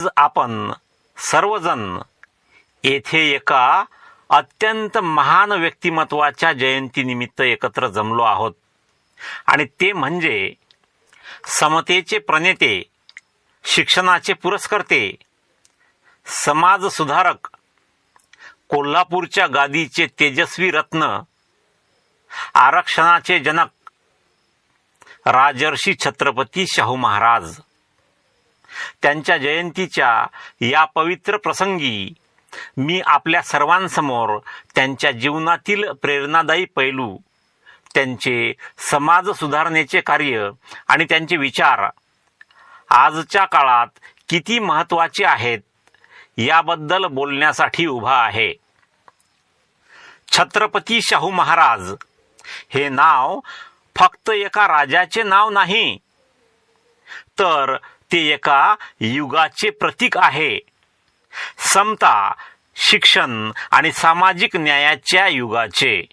आज आपण सर्वजण येथे एका अत्यंत महान व्यक्तिमत्वाच्या जयंतीनिमित्त एकत्र जमलो आहोत. आणि ते म्हणजे समतेचे प्रणेते शिक्षणाचे पुरस्कर्ते समाज सुधारक कोल्हापूरच्या गादीचे तेजस्वी रत्न आरक्षणाचे जनक राजर्षी छत्रपती शाहू महाराज. त्यांच्या जयंतीच्या या पवित्र प्रसंगी मी आपल्या सर्वांसमोर त्यांच्या जीवनातील प्रेरणादायी पैलू त्यांचे समाज सुधारणेचे कार्य आणि त्यांचे विचार आजच्या काळात किती महत्त्वाचे आहेत याबद्दल बोलण्यासाठी उभा आहे. छत्रपती शाहू महाराज हे नाव फक्त एका राजाचे नाव नाही तर ते एका युगाचे प्रतीक आहे. समता शिक्षण आणि सामाजिक न्यायाच्या युगाचे.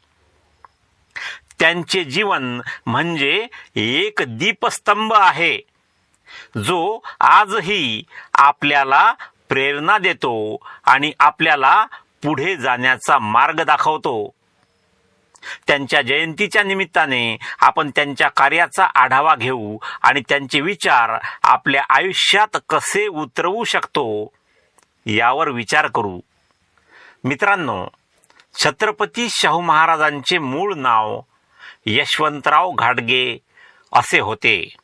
त्यांचे जीवन म्हणजे एक दीपस्तंभ आहे जो आजही आपल्याला प्रेरणा देतो आणि आपल्याला पुढे जाण्याचा मार्ग दाखवतो. त्यांच्या जयंतीच्या निमित्ताने आपण त्यांच्या कार्याचा आढावा घेऊ आणि त्यांचे विचार आपल्या आयुष्यात कसे उतरवू शकतो यावर विचार करू. मित्रांनो छत्रपती शाहू महाराजांचे मूळ नाव यशवंतराव घाडगे असे होते.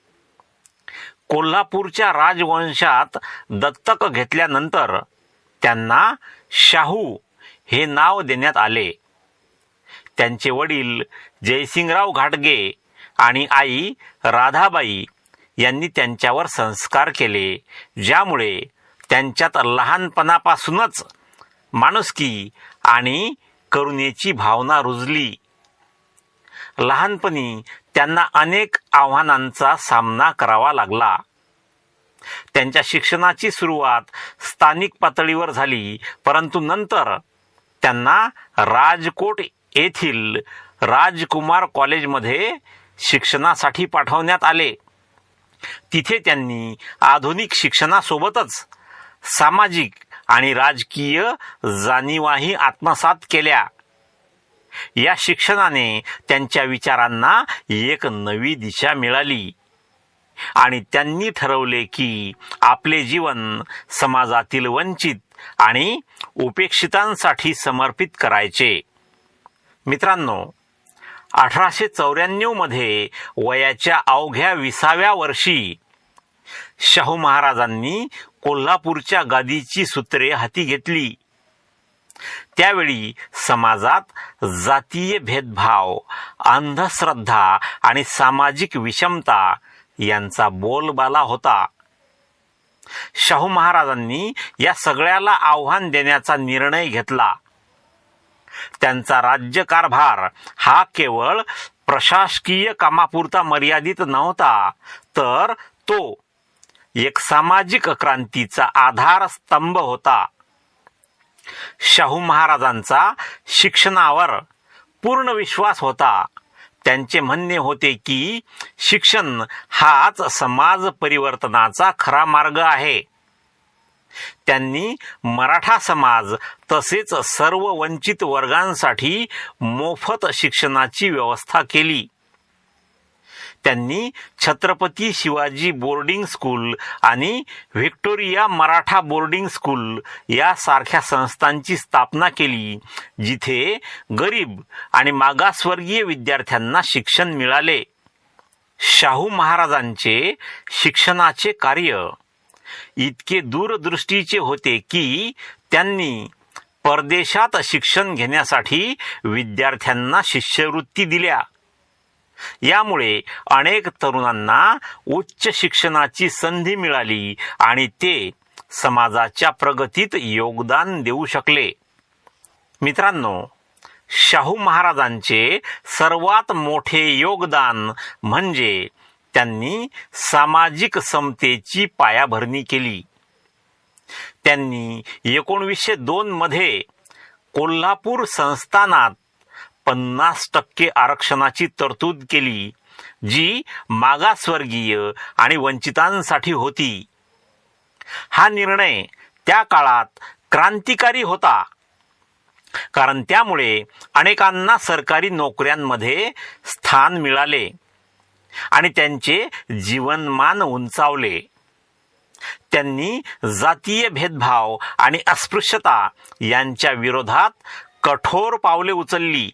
कोल्हापूरच्या राजवंशात दत्तक घेतल्यानंतर त्यांना शाहू हे नाव देण्यात आले. त्यांचे वडील जयसिंगराव घाटगे आणि आई राधाबाई यांनी त्यांच्यावर संस्कार केले ज्यामुळे त्यांच्यात लहानपणापासूनच माणुसकी आणि करुणेची भावना रुजली. लहानपणी त्यांना अनेक आव्हानांचा सामना करावा लागला. त्यांच्या शिक्षणाची सुरुवात स्थानिक पातळीवर झाली परंतु नंतर त्यांना राजकोट येथील राजकुमार कॉलेजमध्ये शिक्षणासाठी पाठवण्यात आले. तिथे त्यांनी आधुनिक शिक्षणासोबतच सामाजिक आणि राजकीय जाणीवाही आत्मसात केल्या. या शिक्षणाने त्यांच्या विचारांना एक नवी दिशा मिळाली आणि त्यांनी ठरवले की आपले जीवन समाजातील वंचित आणि उपेक्षितांसाठी समर्पित करायचे. मित्रांनो अठराशे चौऱ्याण्णवमध्ये वयाच्या अवघ्या विसाव्या वर्षी शाहू महाराजांनी कोल्हापूरच्या गादीची सूत्रे हाती घेतली. त्यावेळी समाजात जातीय भेदभाव अंधश्रद्धा आणि सामाजिक विषमता यांचा बोलबाला होता. शाहू महाराजांनी या सगळ्याला आव्हान देण्याचा निर्णय घेतला. त्यांचा राज्यकारभार हा केवळ प्रशासकीय कामापुरता मर्यादित नव्हता तर तो एक सामाजिक क्रांतीचा आधारस्तंभ होता. शाहू महाराजांचा शिक्षणावर पूर्ण विश्वास होता. त्यांचे म्हणणे होते की शिक्षण हाच समाज परिवर्तनाचा खरा मार्ग आहे. त्यांनी मराठा समाज तसेच सर्व वंचित वर्गांसाठी मोफत शिक्षणाची व्यवस्था केली. त्यांनी छत्रपती शिवाजी बोर्डिंग स्कूल आणि व्हिक्टोरिया मराठा बोर्डिंग स्कूल यासारख्या संस्थांची स्थापना केली जिथे गरीब आणि मागासवर्गीय विद्यार्थ्यांना शिक्षण मिळाले. शाहू महाराजांचे शिक्षणाचे कार्य इतके दूरदृष्टीचे होते की त्यांनी परदेशात शिक्षण घेण्यासाठी विद्यार्थ्यांना शिष्यवृत्ती दिल्या. यामुळे अनेक तरुणांना उच्च शिक्षणाची संधी मिळाली आणि ते समाजाच्या प्रगतीत योगदान देऊ शकले. मित्रांनो शाहू महाराजांचे सर्वात मोठे योगदान म्हणजे त्यांनी सामाजिक समतेची पायाभरणी केली. त्यांनी एकोणवीसशे दोन मध्ये कोल्हापूर संस्थानात पन्नास टक्के आरक्षणाची तरतूद केली जी मागासवर्गीय आणि वंचितांसाठी होती. हा निर्णय त्या काळात क्रांतिकारी होता. कारण त्यामुळे अनेकांना सरकारी नोकऱ्यांमध्ये स्थान मिळाले. आणि त्यांचे जीवनमान उंचावले. त्यांनी जातीय भेदभाव आणि अस्पृश्यता यांच्या विरोधात कठोर पावले उचलली.